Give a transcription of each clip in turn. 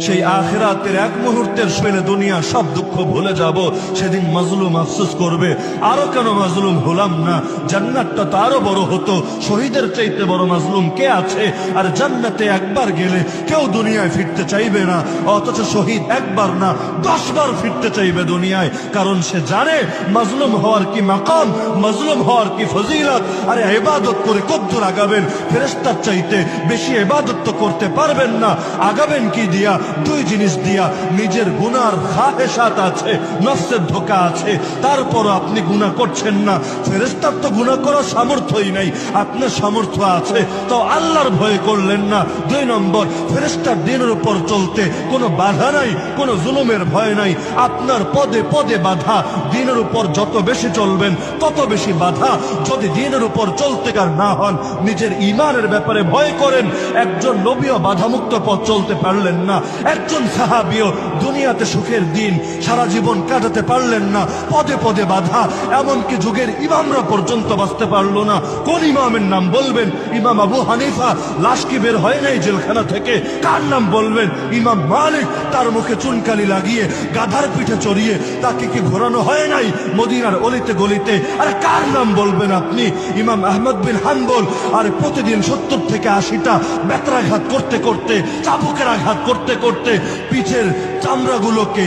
সেই আখেরাতের এক মুহূর্তের পেলে দুনিয়া সব দুঃখ ভুলে যাব। সেদিন মাজলুম আফসোস করবে। আরও কেন মাজলুম হলাম না? জান্নাতটা তো আরও বড় হতো। শহীদের চাইতে বড় মাজলুম কে আছে? আর জান্নাতে একবার গেলে কেউ দুনিয়ায় ফিরতে চাইবে না। অথচ শহীদ একবার না দশ বার ফিরতে চাইবে দুনিয়ায়। কারণ সে জানে, মাজলুম হওয়ার কি মাকাম, মাজলুম হওয়ার কি ফজিলত? আরে এবাদত করে কদ্দুর আগাবেন। ফেরেস্তার চাইতে বেশি ইবাদত তো করতে পারবেন না। আগাবেন কি দিয়া? দুই জিনিস দিয়া নিজের গুনার খাহেসাত আছে, নফসের ধোকা আছে তারপরও আপনি গুনাহ করছেন না। ফেরেস্তার তো গুনাহ করার সামর্থ্যই নাই, আপনার সামর্থ্য আছে। তো আল্লাহর ভয় করলেন না। দুই নম্বর ফেরেস্তার দিনের উপর চলতে কোনো বাধা নাই, কোনো জুলুমের ভয় নাই। আপনার পদে পদে বাধা, দিনের উপর যত বেশি চলবেন, তত বেশি বাধা। যদি দিনের উপর চলতে কার না হন, নিজের ইমানের ব্যাপারে ভয় করেন, একজন নবীও বাধামুক্ত পথ চলতে পারলেন না। একজন সাহাবিও দুনিয়াতে সুখের দিন সারা জীবন কাটাতে পারলেন না। পদে পদে বাধা, এমনকি যুগের ইমামরা পর্যন্ত বাঁচতে পারল না। কোন ইমামের নাম বলবেন? ইমাম আবু হানিফা? লাশ কি বের হয় নাই জেলখানা থেকে? কার নাম বলবেন? ইমাম মালিক? তার মুখে চুনকালি লাগিয়ে, গাধার পিঠে চড়িয়ে, তাকে কি ঘোরানো হয় নাই মদিনার অলিতে গলিতে? আর কার নাম বলবেন আপনি? ইমাম আহমদ বিন হানবল আর প্রতিদিন সত্তর থেকে আশিটা বেত্রাঘাত করতে করতে, চাবুকের আঘাত করতে করতে পিঠের চামড়াগুলোকে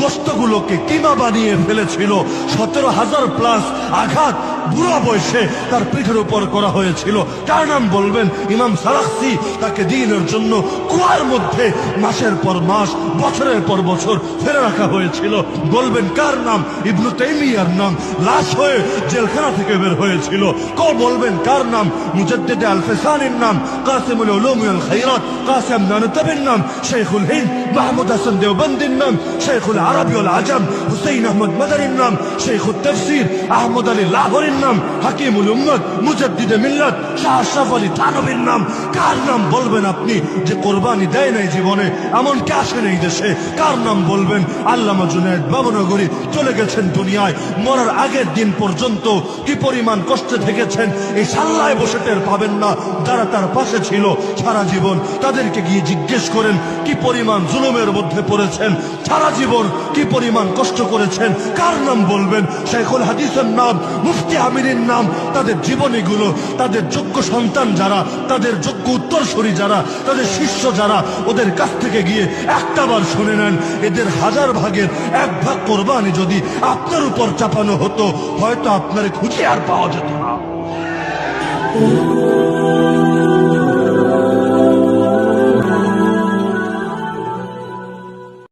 গোস্তগুলোকে কিমা বানিয়ে ফেলেছিল। সতেরো হাজার প্লাস আঘাত বুড়া বয়সে তার পিঠের উপর করা হয়েছিল। কার নাম বলবেন ইমাম সালাক্সি তাকে দিনের জন্য কুয়ার মধ্যে মাসের পর মাস, বছরের পর বছর ফেলে রাখা হয়েছিল। বলবেন কার নাম? ইবনু তাইমিয়ার নাম। লাশ হয়ে জেলখানা থেকে বের হয়েছিল। ক বলবেন কার নাম? মুজাদ্দিদ আল ফেসানির নাম, কাসিমুল উলুম আল খাইরাত কাসিম নানতাবির নাম শেখুল হিন্দ, মাহমুদ হাসান দেওবন্দির নাম শেখুল আরবিউল আজম হুসেইন আহমদ মাদারির নাম শেখুল তফসির, আহমদ আলী লাহোরের নাম? হাকিমুল উম্মদ মুজাদ্দিদে মিল্লাত, শাহ আশরাফ আলী থানবীর নাম। কার নাম বলবেন আপনি যে কোরবানি দেয় নাই জীবনে? এমন কে আসেন এই দেশে? কার নাম বলবেন? আল্লামা জুনায়দ বাবনগরী চলে গেছেন দুনিয়ায়। মরার আগের দিন পর্যন্ত কি পরিমাণ কষ্টে থেকেছেন? এই সাল্লায় বসে টের পাবেন না। যারা তার পাশে ছিল সারা জীবন, তাদেরকে গিয়ে জিজ্ঞেস করেন কি পরিমাণ জুলুমের মধ্যে পড়েছেন? সারা জীবন কি পরিমাণ কষ্ট করেছেন? কার নাম বলবেন? শেখুল হাদিসের নাম, মুফতি আমিরের নাম, তাদের জীবনীগুলো, তাদের যোগ্য সন্তান যারা, তাদের যোগ্য উত্তরসূরি যারা, তাদের শিষ্য যারা, ওদের কাছ থেকে গিয়ে একটা বার শুনে নেন। এদের হাজার ভাগের এক ভাগ কোরবানি যদি আপনার উপর চাপানো হতো, হয়তো আপনার খুঁজে আর পাওয়া যেত না।